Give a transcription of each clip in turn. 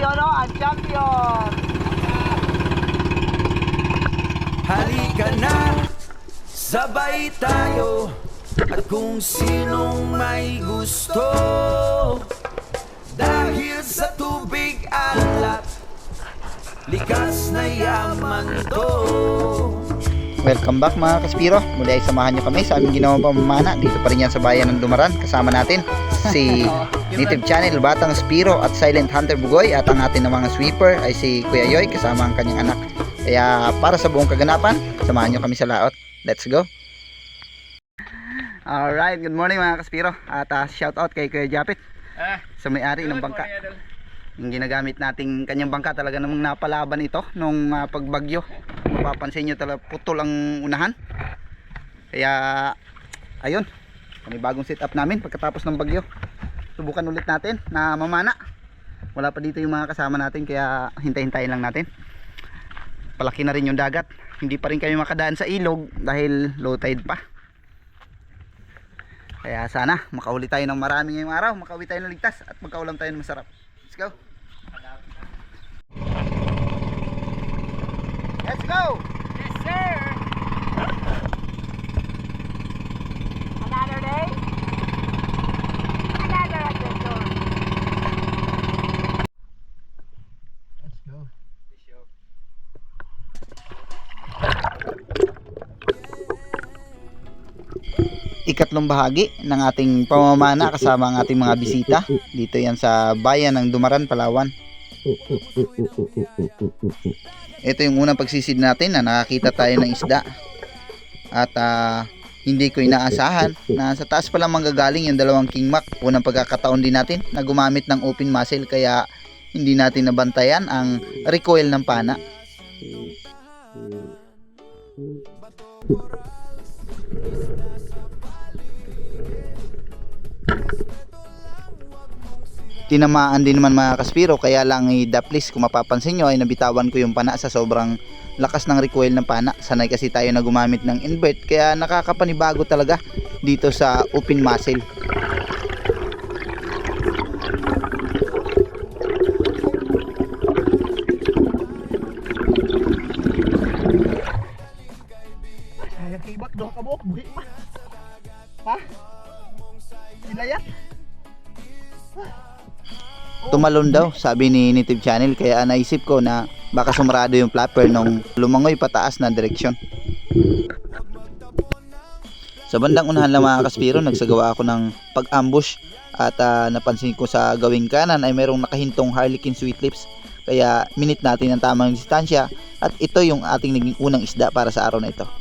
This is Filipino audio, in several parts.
champion, no? Ang champion! Halika na, sabay tayo At kung sinong may gusto Dahil sa tubig alat Likas na yaman to Welcome back mga Kaspiro. Muli ay samahan nyo kami sa aming ginawang pamamana. Dito pa rin yan sa bayan ng Dumaran. Kasama natin si Native Channel, Batang Spiro at Silent Hunter Bugoy. At ang ating na mga sweeper ay si Kuya Yoy kasama ang kanyang anak. Kaya para sa buong kaganapan, samahan nyo kami sa laot. Let's go! Alright, good morning mga Kaspiro. At uh, shout out kay Kuya Japit sa may-ari ng bangka. Yung ginagamit nating kanyang bangka talaga namang napalaban ito nung ah, pagbagyo. Mapapansin nyo talaga putol ang unahan. Kaya ayun, bagong setup namin pagkatapos ng bagyo. Subukan ulit natin na mamana. Wala pa dito yung mga kasama natin kaya hintay-hintayin lang natin. Palaki na rin yung dagat. Hindi pa rin kami makadaan sa ilog dahil low tide pa. Kaya sana makahuli tayo ng marami ngayong araw, makauwi tayo ng ligtas at magkaulam tayo ng masarap. Let's go. Let's go. Yes, sir! Ikatlong bahagi ng ating pamamana kasama ang ating mga bisita. Dito yan sa bayan ng Dumaran, Palawan. Ito yung unang pagsisid natin na nakakita tayo ng isda. At ah, hindi ko inaasahan na sa taas pa lang manggagaling yung dalawang king mac. Unang pagkakataon din natin na gumamit ng open muzzle kaya hindi natin nabantayan ang recoil ng pana. Tinamaan din naman mga kaspiro kaya lang i daplis kung mapapansin nyo ay nabitawan ko yung pana sa sobrang lakas ng recoil ng pana. Sanay kasi tayo na gumamit ng invert kaya nakakapanibago talaga dito sa open muzzle. Kibak doon ka buhok, buhi pa. Ha? Ilayat? Tumalon daw sabi ni Native Channel. Kaya naisip ko na baka sumrado yung flapper nung lumangoy pataas na direksyon. Sa bandang unahan lang mga kaspiro nagsagawa ako ng pag-ambush. At ah, napansin ko sa gawing kanan ay mayroong nakahintong harlequin sweet lips. Kaya minute natin ang tamang distansya. At ito yung ating naging unang isda para sa araw na ito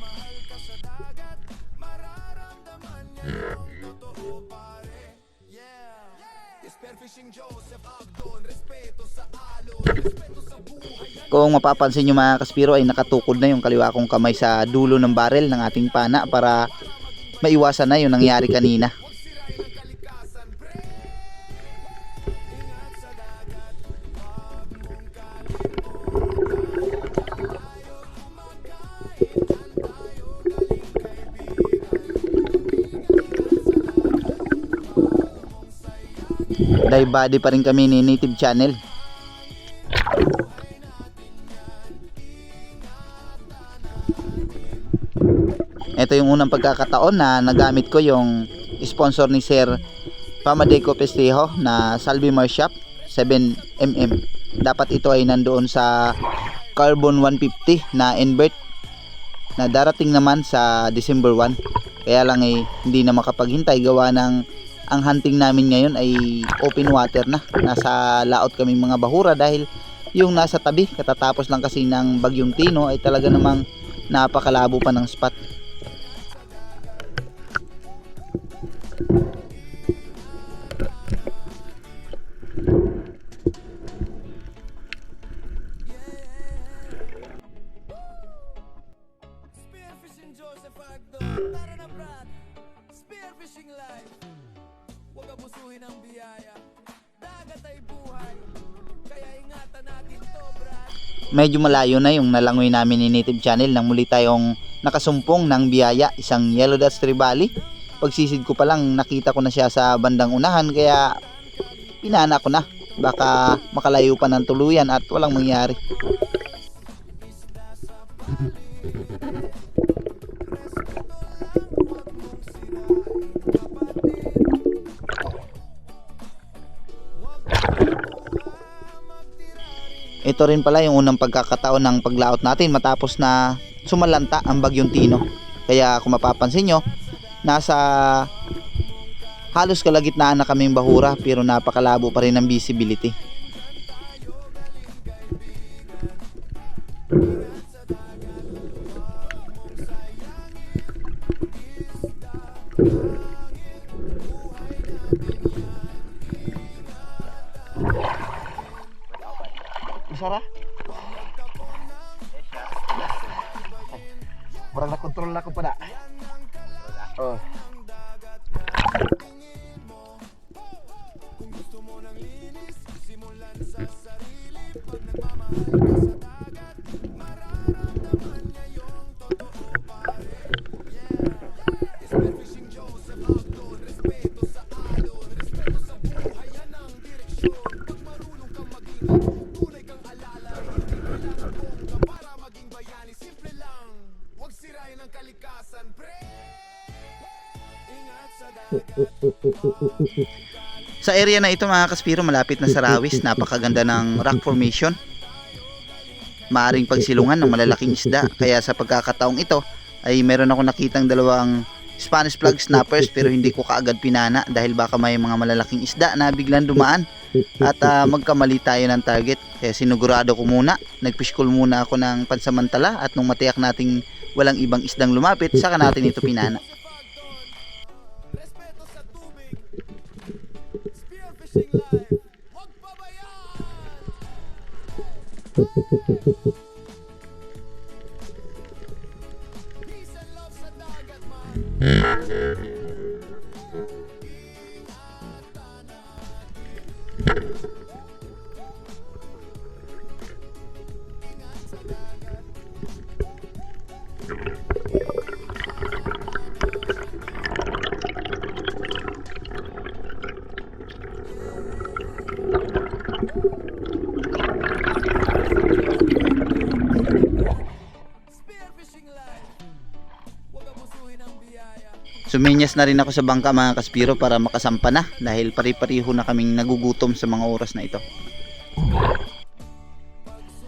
Kung mapapansin nyo mga kaspiro ay nakatukod na yung kaliwa kong kamay sa dulo ng barrel ng ating pana para maiwasan na yung nangyari kanina. Dive body pa rin kami ni Native Channel. Yung unang pagkakataon na nagamit ko yung sponsor ni Sir Pamadeco Pestejo na Salvimar Shop 7mm. Dapat ito ay nandoon sa Carbon 150 na invert na darating naman sa December 1. Kaya lang eh, hindi na makapaghintay gawa ng ang hunting namin ngayon ay open water na. Nasa laot kami mga bahura dahil yung nasa tabi katatapos lang kasi ng bagyong Tino ay talaga namang napakalabo pa ng spot. Medyo malayo na yung nalangoy namin ni Native Channel nang muli tayong nakasumpong ng biyaya, isang Yellow Dust Trevally. Pagsisid ko pa lang nakita ko na siya sa bandang unahan kaya pinana ko na. baka makalayo pa ng tuluyan at walang mangyari. Ito rin pala yung unang pagkakataon ng paglaot natin matapos na sumalanta ang bagyong Tino. Kaya kung mapapansin nyo, nasa halos kalagitnaan na kaming bahura pero napakalabo pa rin ang visibility. Sa area na ito mga kaspiro malapit na sa Rawis, napakaganda ng rock formation. Maaring pagsilungan ng malalaking isda. Kaya sa pagkakataong ito ay meron ako nakitang dalawang Spanish flag snappers pero hindi ko kaagad pinana dahil baka may mga malalaking isda na biglang dumaan at ah, magkamali tayo ng target. Kaya sinugurado ko muna, nagfish call muna ako ng pansamantala at nung matiyak nating walang ibang isdang lumapit, saka natin ito pinana. Peace and love sa dagat Suminyas na rin ako sa bangka mga kaspiro para makasampa na dahil pari-pariho na kaming nagugutom sa mga oras na ito.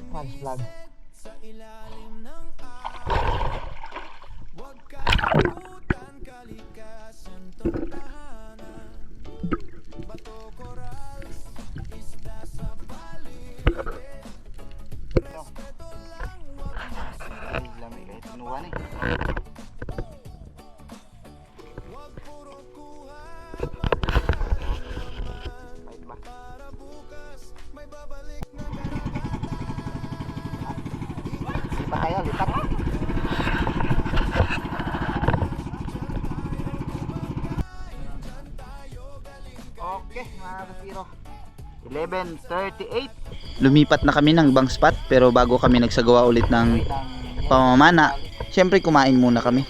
Punch vlog. Sa ilalim ng araw 11.38 Lumipat na kami ng bang spot pero bago kami nagsagawa ulit ng pamamana, syempre kumain muna kami.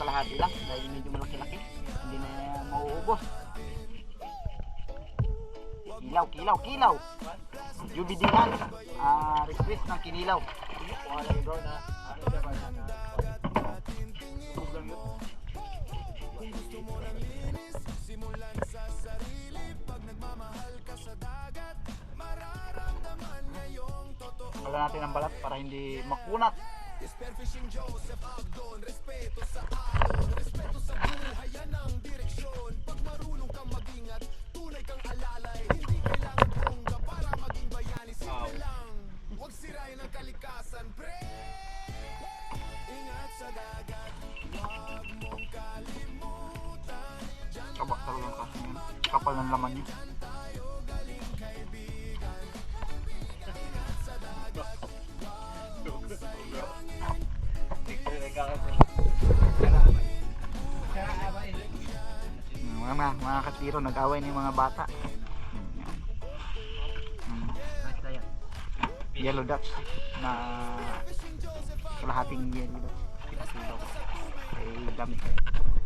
Hindi kailangan bongga Para maging bayani Simple lang Huwag sirain ang kalikasan Pre Ingat sa dagat Huwag mong kalimutan Diyan Kaba talaga yun. Kapal ng laman niya. Ayan na mga katiro, nag-away na yung mga bata. Mm. Yellow dots na kalahating yellow dots. Pinasilaw. Eh, dami.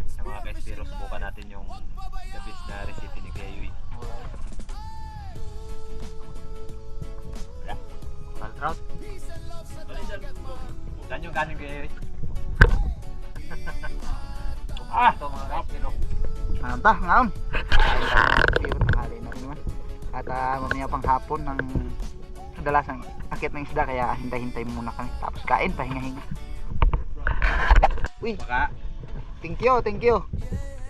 Sa mga ka-espero, subukan natin yung the best na recipe ni Kuya Yui. Wala? Wala trout? Saan yung galing Kuya ah! Ito mga ka-espero na rin naman. At ah, mamaya pang hapon ng kadalasang akit ng isda kaya hintay-hintay muna kami. Tapos kain, pahinga-hinga. Uy, Baka, thank you, thank you.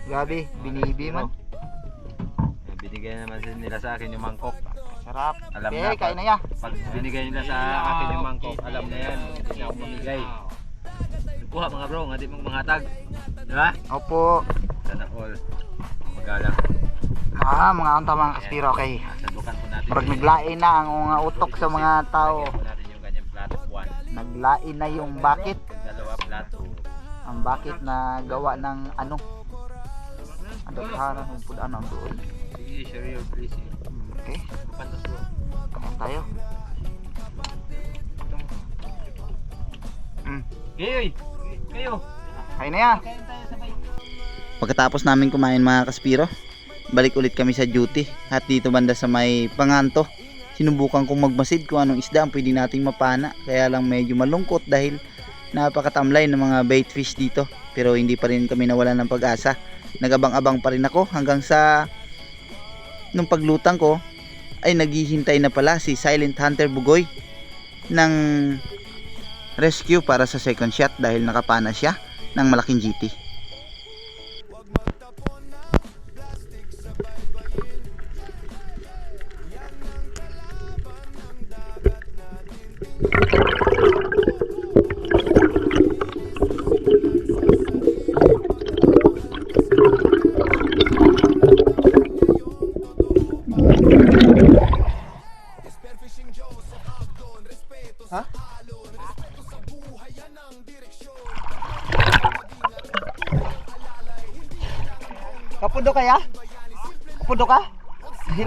Grabe, binibi man. eh, binigay naman nila sa akin yung mangkok. Sarap. Alam Okay, na, kain na ya. Pag binigay nila sa akin yung mangkok, alam na yan. Hindi na ako mamigay. Kuha mga bro, nga di mong mangatag. Di ba? Opo. Sana all. Magalang. Ah, mga unta mga kaspiro kay. Po natin. Parang naglain na ang mga utok sa mga tao. Lagyan po natin yung kanyang plato. One. Naglain na yung bakit. Dalawa plato. Ang bakit na gawa ng ano. Ang dagharan ng pudan ang doon. Sige, share your please. Okay, Pantos bro. kain tayo. Mm. Kayo eh. Kayo. Kain na ya. Pagkatapos namin kumain mga kaspiro, balik ulit kami sa duty. At dito banda sa may panganto, sinubukan kong magmasid kung anong isda ang pwede nating mapana. Kaya lang medyo malungkot dahil napakatamlay ng mga bait fish dito. Pero hindi pa rin kami nawala ng pag-asa. Nagabang-abang pa rin ako hanggang sa nung paglutang ko ay naghihintay na pala si Silent Hunter Bugoy ng rescue para sa second shot dahil nakapana siya ng malaking GT.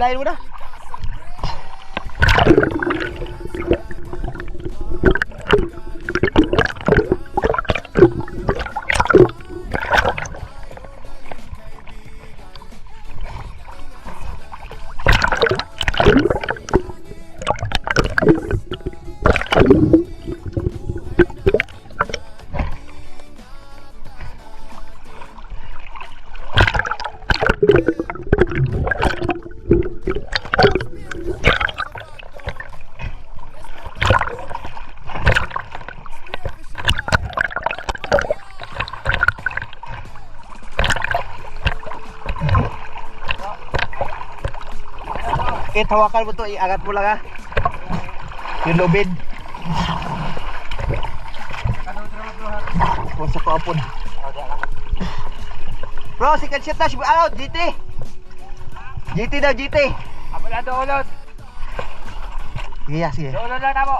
Hilahin mo na. Eh, tawakan mo to, iangat mo lang ha. Yung lubid. Kung sa kaapon. Bro, second shot na, si ano, GT. GT daw, GT. Apa na ito ulod? Sige. Ulod lang tamo. Kuha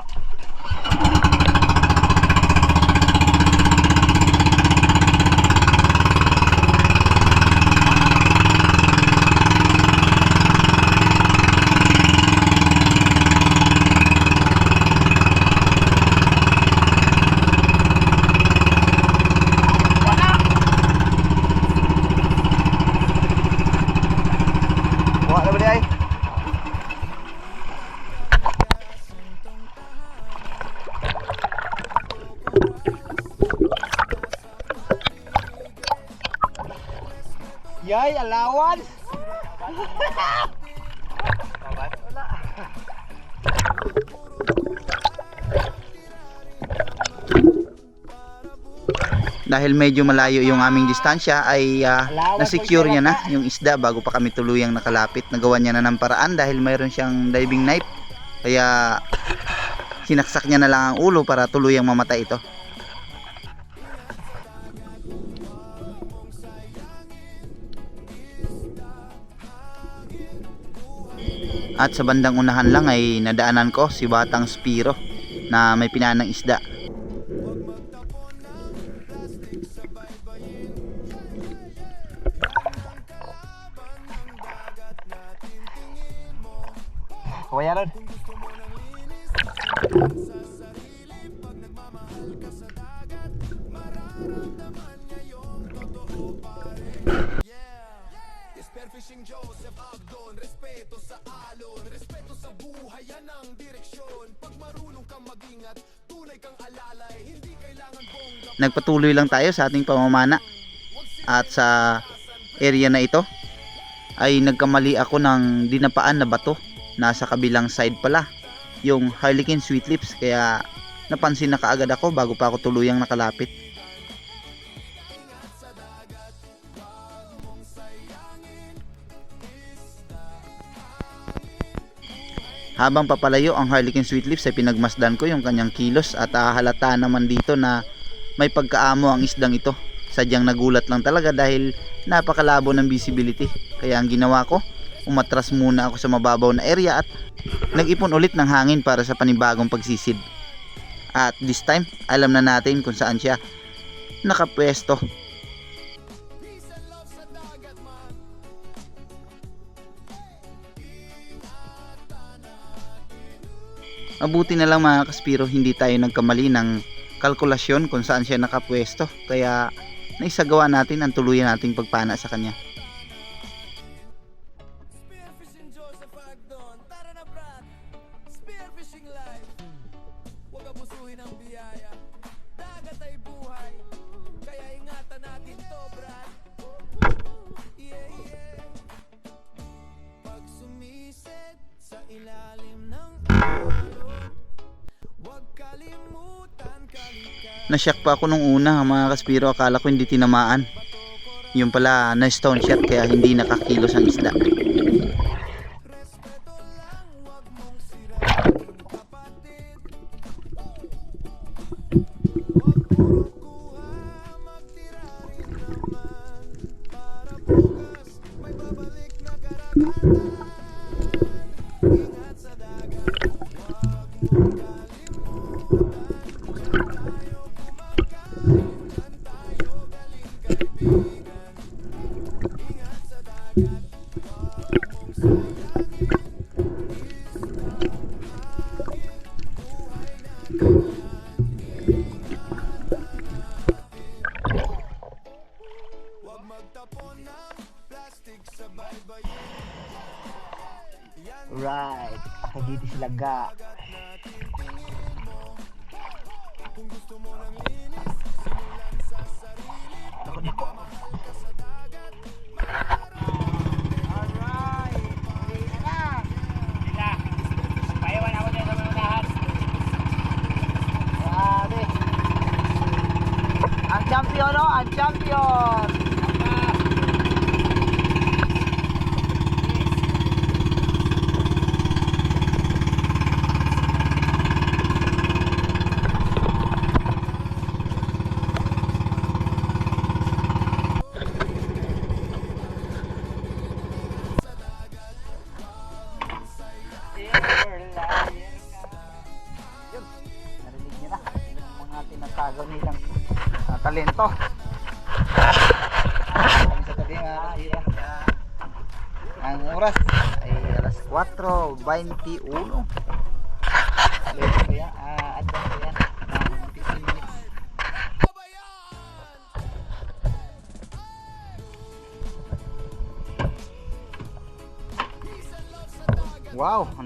Dahil medyo malayo yung aming distansya ay ah, na-secure niya na yung isda bago pa kami tuluyang nakalapit. Nagawa niya na ng paraan dahil mayroon siyang diving knife. Kaya sinaksak niya na lang ang ulo para tuluyang mamatay ito. At sa bandang unahan lang ay nadaanan ko si Batang Spiro na may pinanang isda. Nagpatuloy lang tayo sa ating pamamana at sa area na ito. Ay nagkamali ako ng dinapaan na bato. Nasa kabilang side pala yung Harlequin Sweet Lips. Kaya napansin na kaagad ako bago pa ako tuluyang nakalapit. Habang papalayo ang Harlequin Sweet Lips ay pinagmasdan ko yung kanyang kilos at hahalata naman dito na may pagkaamo ang isdang ito. Sadyang nagulat lang talaga dahil napakalabo ng visibility. Kaya ang ginawa ko, umatras muna ako sa mababaw na area at nag-ipon ulit ng hangin para sa panibagong pagsisid. At this time, alam na natin kung saan siya nakapwesto. Mabuti na lang mga kaspiro hindi tayo nagkamali ng kalkulasyon kung saan siya nakapwesto kaya naisagawa natin ang tuluyan nating pagpana sa kanya. Nasyak pa ako nung una mga kaspiro akala ko hindi tinamaan. Yung pala na stone shot kaya hindi nakakilos ang isda. Ang champion no, ang champion.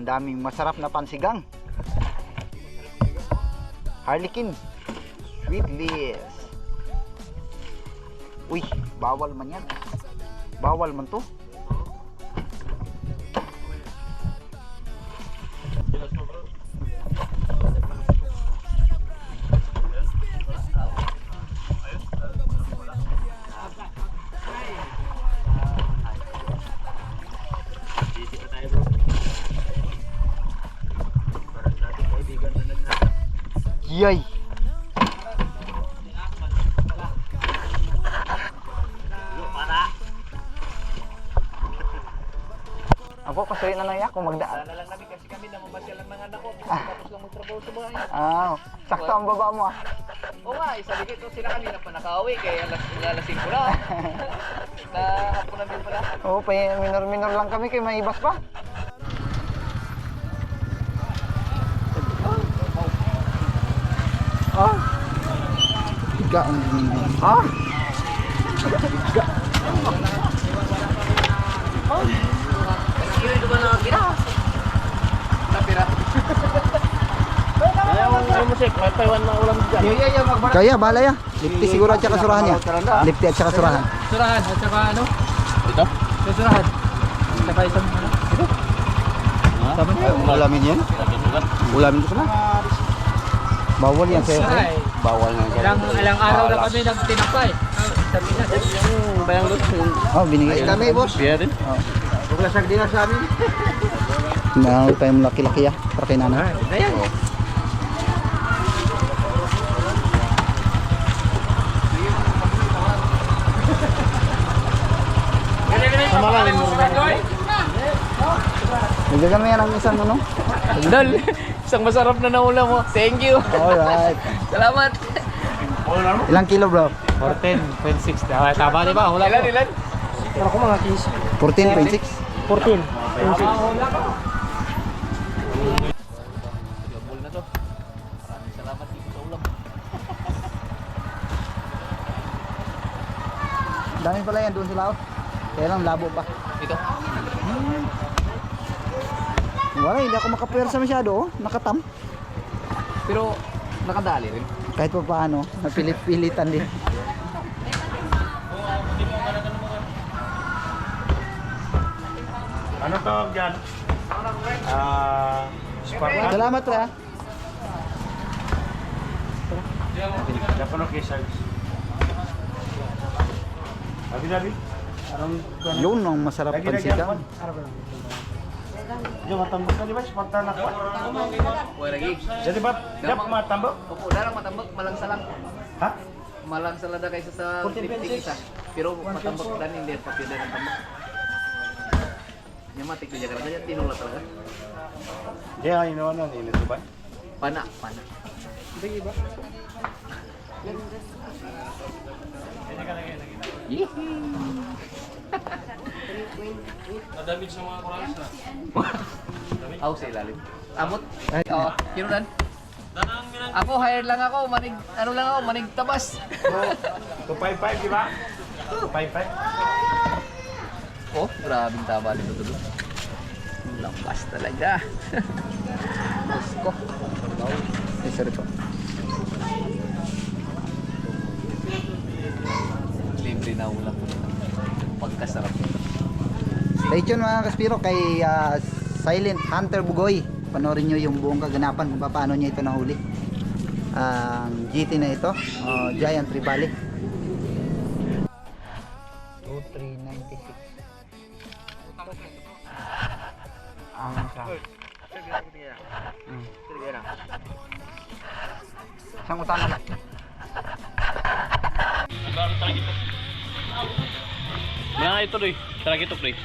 Daming masarap na pansigang. Harlequin. Sweetlies. Uy, bawal man yan. Bawal man to. Na ako magdaan. Sana lang namin kasi kami namamasyal ang mga anak ko. Tapos lang magtrabaho sa bahay. Ah, sakto ang baba mo ah. Oo nga, isa ligit ko sila kanina pa nakauwi kaya alas, alas 5 na. na hapunan din pala. Oo, pa minor-minor lang kami kay may ibas pa. Ah. Tiga ang Ah. Kilo ito ba na kira? Napira. Ayaw mo sir, may paiwan na ulam dyan. Kaya, bala ya. Lifty siguro at saka surahan niya. Lifty at saka surahan. Surahan at saka ano? Ito? Surahan. At saka isang ano? Ito? Tama niya. Ulamin yan? Ulamin ko sana. Bawal yan sa'yo. Ay, Bawal nga. ilang, ilang araw na kami nagtinapay. Ah, Sabi na, Yung bayang lut. Oh, binigay kami, boss. Biya din. Oh. Bukla sa dinas sa amin. Meron tayong laki-laki ah. Para kay nanay. Ayan. Nagdagan mo yan ang isang ano? Dal, isang masarap na naulam mo. Thank you. Alright. Salamat. Ilang kilo bro? 14.6. Tama di ba? Hula ilan, ilan? Pero ako mga 14.6? 15. 14. Gabol na to. Maraming salamat dito sa ulam. Dami pala yan doon sa laot. Kaya lang labo pa. Ito. Wala, hindi ako makapuwersa masyado oh. Nakatam. Pero nakadali rin. Kahit pa paano, napilit-pilitan din. Ano tawag dyan? Ah, Spartan. Salamat pre ah. Japan okay size. Abi Abi. Anong Yun ang masarap pansikan. Yung matambok na di ba? Spartan ako. Wala lagi. Jadi ba? Dap matambok? Opo, darang matambak, malang salang. Ha? Malang salada kaysa sa 14.6. lipstick isa. Pero matambak dan hindi papida ng tambak. Nya matik dia karena tinula talaga. Dia ini ano ni ito ba? Pana, pana. Aw sa ilalim. Amot. Oo, yun dan. Ako hired lang ako, manig ano lang ako, manig tabas. 255 di ba? 255. Oh, grabing taba nito tulo. Lakas talaga. Diyos ko. Sorry po. Libre na ulam nito. Pagkasarap nito. Stay tuned mga kaspiro kay ah, Silent Hunter Bugoy. Panoorin nyo yung buong kaganapan kung paano niya ito nahuli. Ang GT na ito, oh, Giant Tribali. Isang utang na. Mga ito doy. Tara kito pre.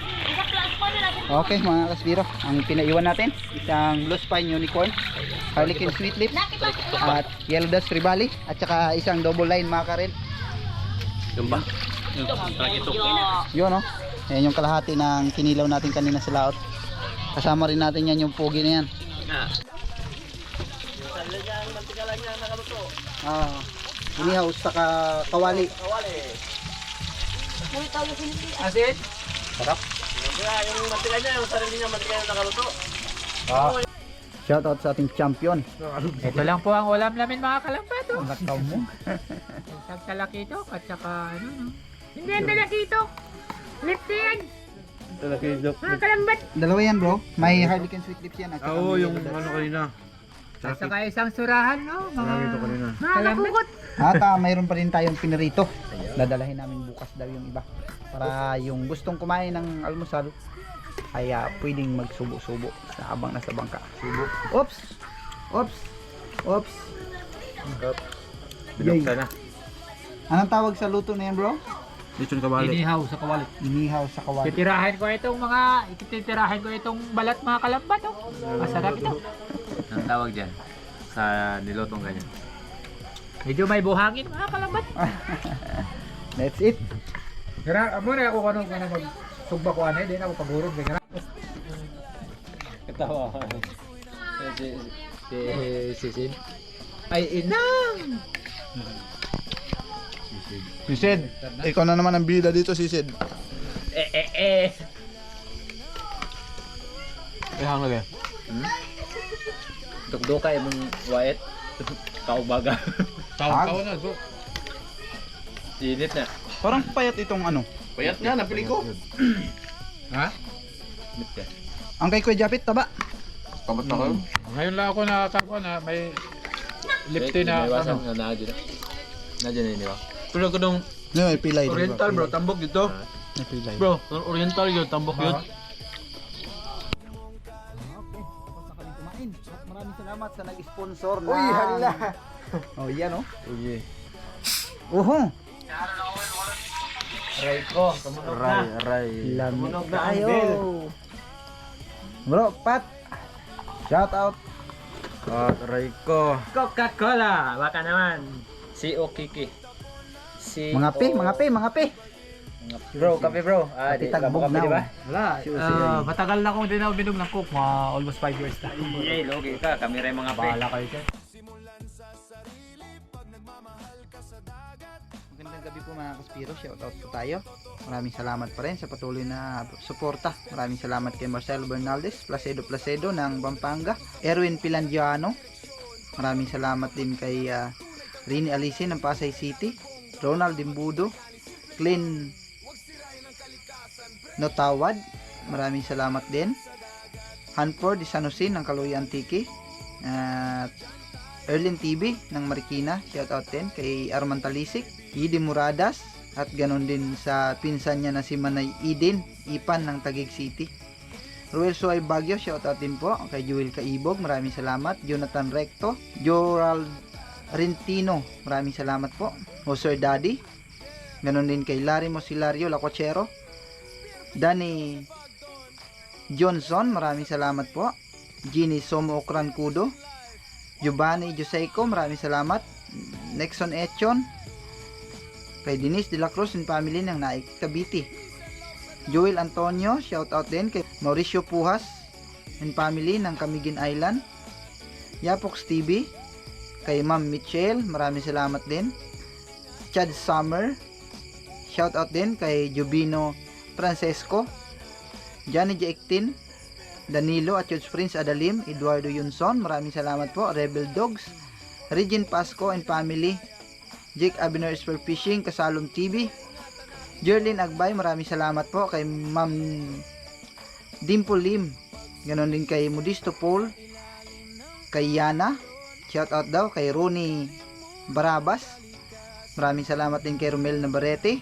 Okay mga kasbiro, ang pinaiwan natin, isang Blue Spine Unicorn, Harlequin Sweet Lips, at Yellow Dust Tribali, at saka isang double line Macarin. Gamba. Tara kito. Yun no, yan yung kalahati ng kinilaw natin kanina sa laot. Kasama rin natin yan yung pogi na yan. Ah, inihaw saka kawali. Asin? Shoutout sa ating champion. Ito lang po ang ulam namin mga kalambato. Nakaw mo. Isang talakitok at saka ano no. Hindi yan talakitok. Lipsi yan. Mga kalambat. Dalawa yan bro, may Harlequin Sweet Lips yan. Saka Oo, may yung ano kanina. At saka isang surahan no. Mga, Ito kanina. mga kapukot. At ah, mayroon pa rin tayong pinirito. Dadalahin namin bukas daw yung iba. Para yung gustong kumain ng almusal ay ah, pwedeng magsubo-subo sa habang nasa bangka. Subo. Oops! Oops! Oops! Yay. Binuksan na. Anong tawag sa luto na yan bro? Dito yung kabali. Inihaw sa kawali. Inihaw sa kawali. Titirahin ko itong mga, titirahin ko itong balat mga kalambat oh. Masarap ito. Ang tawag dyan sa nilotong ganyan. Medyo may buhangin mga kalambat. That's it. Kaya amo na ako kanong kanang mag sugba ko ano, din ako pagurog kaya Katawa ka. Si, si, si Sid. Ay inang. Sisid, ikaw na naman ang bida dito, Sisid. Eh eh eh. Eh, hang lagi. Dukduka yung wait. Kaubaga. Tao na, bro. Init na. Parang payat itong ano. Payat nga, napili ko. Init ka. Ang kay Kuya Japit, taba. Kamat na kayo. Ngayon lang ako nakakakuha na may lifty na Iwasan ano. na nadyo na. Nadyo na yun, di ba? Ko nung No, may pilay. Oriental bro, tambok dito. May pilay. Bro, Oriental yun, tambok yun. Salamat sa nag-sponsor na. Uy, hala. Oh, yan oh. Uy, Uho. Aray ko, tumunog na. Ray. Tumunog na ang Ayo. bell. Bro, Pat. Shout out. Aray ko. Coca-Cola! Baka naman. Si Okiki. Si Mga pe, mga pe, mga pe. Bro, kape bro. Ah, di kape, Bugnaw. di ba? Wala. ah, matagal na akong di na uminom ng Coke. Mga almost 5 years na. Yay, logi ka. Kami rin mga pe. Bahala kayo dyan. Magandang gabi po mga kaspiro. Shout out po tayo. Maraming salamat pa rin sa patuloy na suporta. Maraming salamat kay Marcelo Bernaldez, Placedo Placedo ng Pampanga, Erwin Pilandiano. Maraming salamat din kay ah, Rini Alice ng Pasay City, Ronald Dimbudo, Clean Notawad. Maraming salamat din. Hanford de San Jose ng Kaloy Antique. At Erlin TV ng Marikina, shout out din kay Arman Talisik, Idi Muradas, at ganon din sa pinsan niya na si Manay Eden, Ipan ng Taguig City. Ruel Suay Bagyo, shout out din po kay Joel Kaibog, maraming salamat. Jonathan Recto, Joral Rentino, maraming salamat po. O Sir Daddy, ganon din kay Larry Mosilario Lacochero, Danny Johnson, maraming salamat po. Ginny Somo Okrankudo, Giovanni Joseco, maraming salamat. Nexon Echon, kay Denise De La Cruz and family ng Naik Cavite. Joel Antonio, shout out din kay Mauricio Pujas and family ng Camiguin Island. Yapox TV, kay Ma'am Michelle, maraming salamat din. Chad Summer, shout out din kay Jubino Francesco, Johnny Jaektin, Danilo at George Prince Adalim, Eduardo Yunson, maraming salamat po. Rebel Dogs, Regine Pasco and family, Jake Abner Spur Fishing, Kasalom TV, Jerlyn Agbay, maraming salamat po kay Ma'am Dimple Lim, ganon din kay Modisto Paul, kay Yana, shout out daw kay Ronnie Barabas, maraming salamat din kay Romel Navarrete,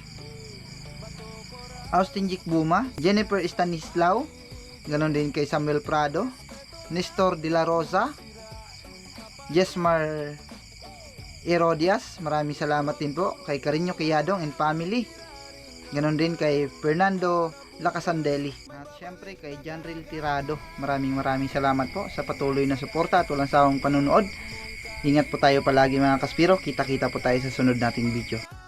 Austin Jick Buma, Jennifer Stanislao, ganon din kay Samuel Prado, Nestor De La Rosa, Jesmar Herodias, maraming salamat din po kay Carino Quiyadong and family. Ganon din kay Fernando Lacasandeli. At syempre kay Janril Tirado, maraming maraming salamat po sa patuloy na suporta at walang sawang panunood. Ingat po tayo palagi mga kaspiro, kita-kita po tayo sa sunod nating video.